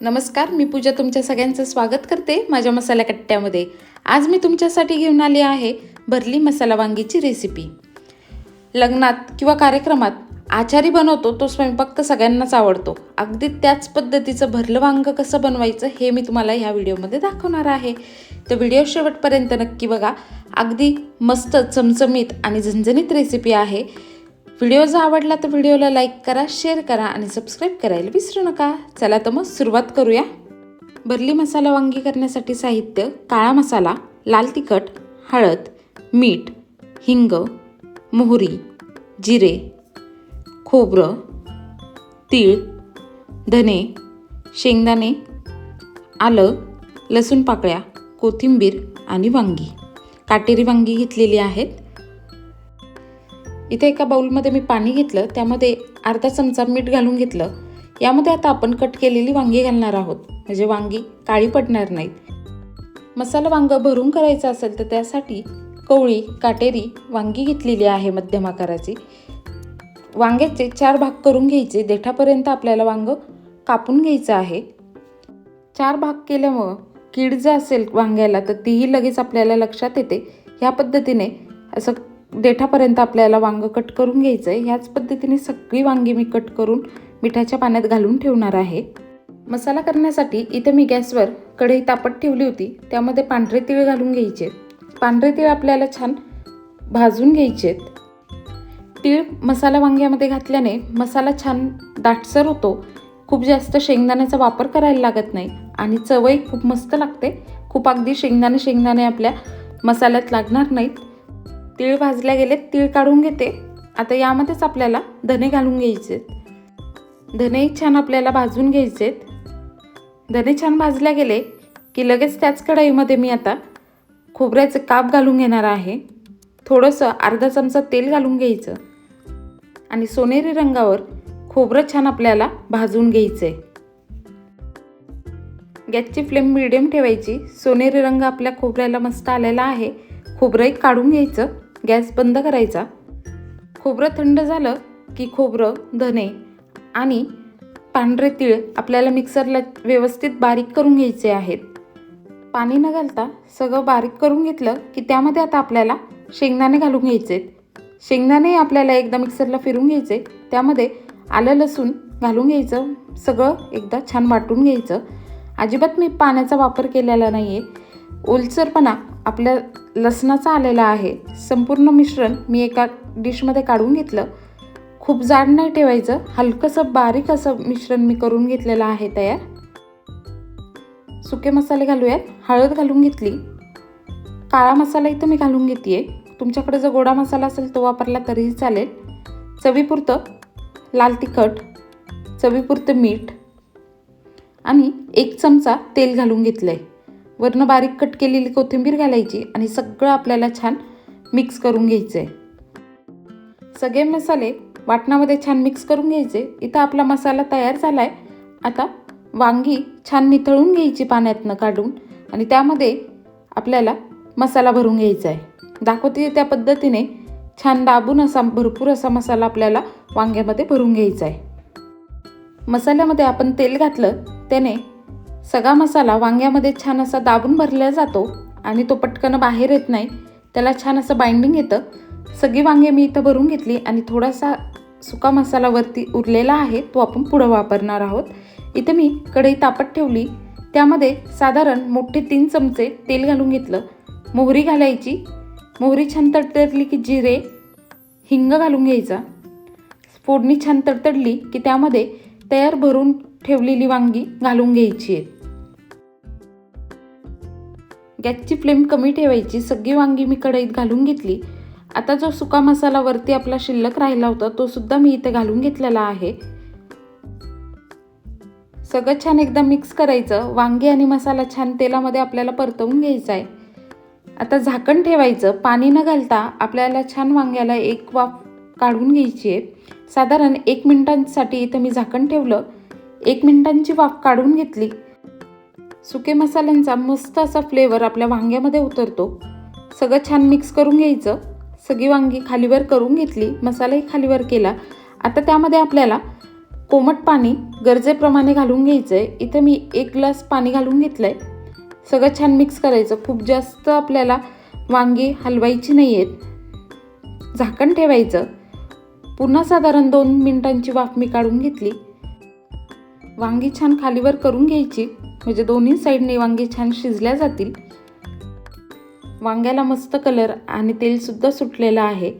नमस्कार मी पूजा तुमच्या सगळ्यांचं स्वागत करते माझ्या मसाला कट्ट्यामध्ये. आज मी तुमच्यासाठी घेऊन आली आहे भरली मसाला वांगीची रेसिपी लग्नात किंवा कार्यक्रमात आचारी बनवतो तो स्वयंपाक तर सगळ्यांनाच आवडतो. अगदी त्याच पद्धतीचं भरलं वांग कसं बनवायचं हे मी तुम्हाला ह्या व्हिडिओमध्ये दाखवणार आहे. तर व्हिडिओ शेवटपर्यंत नक्की बघा. अगदी मस्त चमचमीत आणि झणझणीत रेसिपी आहे. व्हिडिओ जर आवडला तर व्हिडिओला लाईक करा शेअर करा आणि सबस्क्राईब करायला विसरू नका. चला तर मग सुरुवात करूया. बर्ली मसाला वांगी करण्यासाठी साहित्य काळा मसाला लाल तिखट हळद मीठ हिंग मोहरी जिरे खोबरं तीळ धने शेंगदाणे आलं लसूण पाकळ्या कोथिंबीर आणि वांगी. काटेरी वांगी घेतलेली आहेत. इथे एका बाउलमध्ये मी पाणी घेतलं त्यामध्ये अर्धा चमचा मीठ घालून घेतलं. यामध्ये आता आपण कट केलेली वांगी घालणार आहोत. म्हणजे वांगी काळी पडणार नाहीत. मसाला वांग भरून करायचं असेल तर त्यासाठी कवळी काटेरी वांगी घेतलेली आहे मध्यम आकाराची. वांग्याचे चार भाग करून घ्यायचे. देठापर्यंत आपल्याला वांग कापून घ्यायचं आहे. चार भाग केल्यामुळं कीड जर असेल वांग्याला तर तीही लगेच आपल्याला लक्षात येते. ह्या पद्धतीने असं देठापर्यंत आपल्याला वांग कट करून घ्यायचं आहे ह्याच पद्धतीने सगळी वांगी मी कट करून मिठाच्या पाण्यात घालून ठेवणार आहे. मसाला करण्यासाठी इथे मी गॅसवर कढई तापत ठेवली होती. त्यामध्ये पांढरे तीळ घालून घ्यायचे. पांढरे तीळ आपल्याला छान भाजून घ्यायचे. तीळ मसाला वांग्यामध्ये घातल्याने मसाला छान दाटसर होतो. खूप जास्त शेंगदाण्याचा वापर करायला लागत नाही आणि चवही खूप मस्त लागते. खूप अगदी शेंगदाणे शेंगदाणे आपल्या मसाल्यात लागणार नाहीत. तीळ भाजल्या गेले तीळ काढून घेते. आता यामध्येच आपल्याला धने घालून घ्यायचे धनेही छान आपल्याला भाजून घ्यायचेत. धने छान भाजल्या गेले की लगेच त्याच कढईमध्ये मी आता खोबऱ्याचं काप घालून घेणार आहे. थोडंसं अर्धा चमचा तेल घालून घ्यायचं. आणि सोनेरी रंगावर खोबरं छान आपल्याला भाजून घ्यायचं आहे गॅसची फ्लेम मिडियम ठेवायची. सोनेरी रंग आपल्या खोबऱ्याला मस्त आलेला आहे. खोबरंही काढून घ्यायचं. गॅस बंद करायचा. खोबरं थंड झालं की खोबरं धने आणि पांढरे तीळ आपल्याला मिक्सरला व्यवस्थित बारीक करून घ्यायचे आहेत. पाणी न घालता सगळं बारीक करून घेतलं की त्यामध्ये आता आपल्याला शेंगदाणे घालून घ्यायचे शेंगदाणे आपल्याला एकदा मिक्सरला फिरून घ्यायचे त्यामध्ये आलं लसूण घालून घ्यायचं. सगळं एकदा छान वाटून घ्यायचं. अजिबात मी पाण्याचा वापर केलेला नाही आहे ओलसरपणा आपल्या लसणाचा आलेला आहे. संपूर्ण मिश्रण मी एका डिशमध्ये काढून घेतलं. खूप जाड नाही ठेवायचं. हलकंसं बारीक असं मिश्रण मी करून घेतलेलं आहे तयार. सुके मसाले घालूयात. हळद घालून घेतली. काळा मसाला इथं मी घालून घेते तुमच्याकडे जर गोडा मसाला असेल तो वापरला तरीही चालेल. चवीपुरतं लाल तिखट चवीपुरतं मीठ आणि एक चमचा तेल घालून घेतलं आहे वरनं बारीक कट केलेली कोथिंबीर घालायची आणि सगळं आपल्याला छान मिक्स करून घ्यायचं आहे सगळे मसाले वाटणामध्ये छान मिक्स करून घ्यायचे. इथं आपला मसाला तयार झाला आहे आता वांगी छान निथळून घ्यायची पाण्यातनं काढून आणि त्यामध्ये आपल्याला मसाला भरून घ्यायचा आहे दाखवते त्या पद्धतीने छान दाबून असा भरपूर असा मसाला आपल्याला वांग्यामध्ये भरून घ्यायचा आहे मसाल्यामध्ये आपण तेल घातलं त्याने सगळा मसाला वांग्यामध्ये छान असा दाबून भरला जातो आणि तो पटकन बाहेर येत नाही. त्याला छान असं बाइंडिंग येतं. सगळी वांगे मी इथं भरून घेतली आणि थोडासा सुका मसाला वरती उरलेला आहे तो आपण पुढं वापरणार आहोत. इथे मी कढई तापत ठेवली. त्यामध्ये साधारण मोठे तीन चमचे तेल घालून घेतलं. मोहरी घालायची. मोहरी छान तडतडली की जिरे हिंग घालून घ्यायचा. फोडणी छान तडतडली की त्यामध्ये तयार भरून ठेवलेली वांगी घालून घ्यायची आहेत गॅसची फ्लेम कमी ठेवायची सगळी वांगी मी कढईत घालून घेतली. आता जो सुका मसाला वरती आपला शिल्लक राहिला होता तो सुद्धा मी इथे घालून घेतलेला आहे. सगळं छान एकदा मिक्स करायचं. वांगी आणि मसाला छान तेलामध्ये आपल्याला परतवून घ्यायचा आहे. आता झाकण ठेवायचं. पाणी न घालता आपल्याला छान वांग्याला एक वाफ काढून घ्यायची आहे. साधारण एक मिनिटांसाठी इथं मी झाकण ठेवलं. एक मिनिटांची वाफ काढून घेतली. सुके मसाल्यांचा मस्त असा फ्लेवर आपल्या वांग्यामध्ये उतरतो. सगळं छान मिक्स करून घ्यायचं. सगळी वांगी खालीवर करून घेतली मसालाही खालीवर केला. आता त्यामध्ये आपल्याला कोमट पाणी गरजेप्रमाणे घालून घ्यायचं आहे इथं मी एक ग्लास पाणी घालून घेतलं आहे सगळं छान मिक्स करायचं. खूप जास्त आपल्याला वांगी हलवायची नाही आहेत झाकण ठेवायचं. पुन्हा साधारण दोन मिनिटांची वाफ मी काढून घेतली. वांगी छान खालीवर करून घ्यायची. म्हणजे दोन्ही साईडने वांगी छान शिजल्या जातील. वांग्याला मस्त कलर आणि तेलसुद्धा सुटलेलं आहे.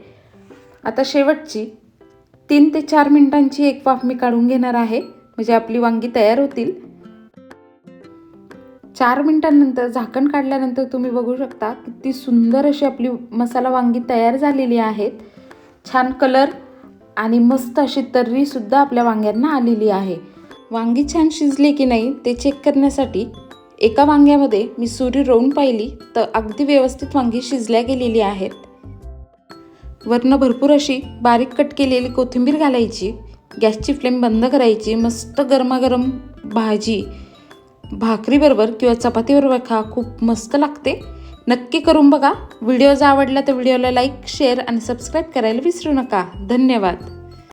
आता शेवटची तीन ते चार मिनिटांची एक वाफ मी काढून घेणार आहे. म्हणजे आपली वांगी तयार होतील. चार मिनिटांनंतर झाकण काढल्यानंतर तुम्ही बघू शकता किती सुंदर अशी आपली मसाला वांगी तयार झालेली आहेत. छान कलर आणि मस्त अशी तर्रीसुद्धा आपल्या वांग्यांना आलेली आहे. वांगी छान शिजली की नाही ते चेक करण्यासाठी एका वांग्यामध्ये मी सुरी रोवून पाहिली तर अगदी व्यवस्थित वांगी शिजल्या गेलेली आहेत. वरनं भरपूर अशी बारीक कट केलेली कोथिंबीर घालायची गॅसची फ्लेम बंद करायची मस्त गरमागरम भाजी भाकरीबरोबर किंवा चपातीबरोबर खा खूप मस्त लागते. नक्की करून बघा. व्हिडिओ जर आवडला तर व्हिडिओला लाईक शेअर आणि सबस्क्राईब करायला विसरू नका. धन्यवाद.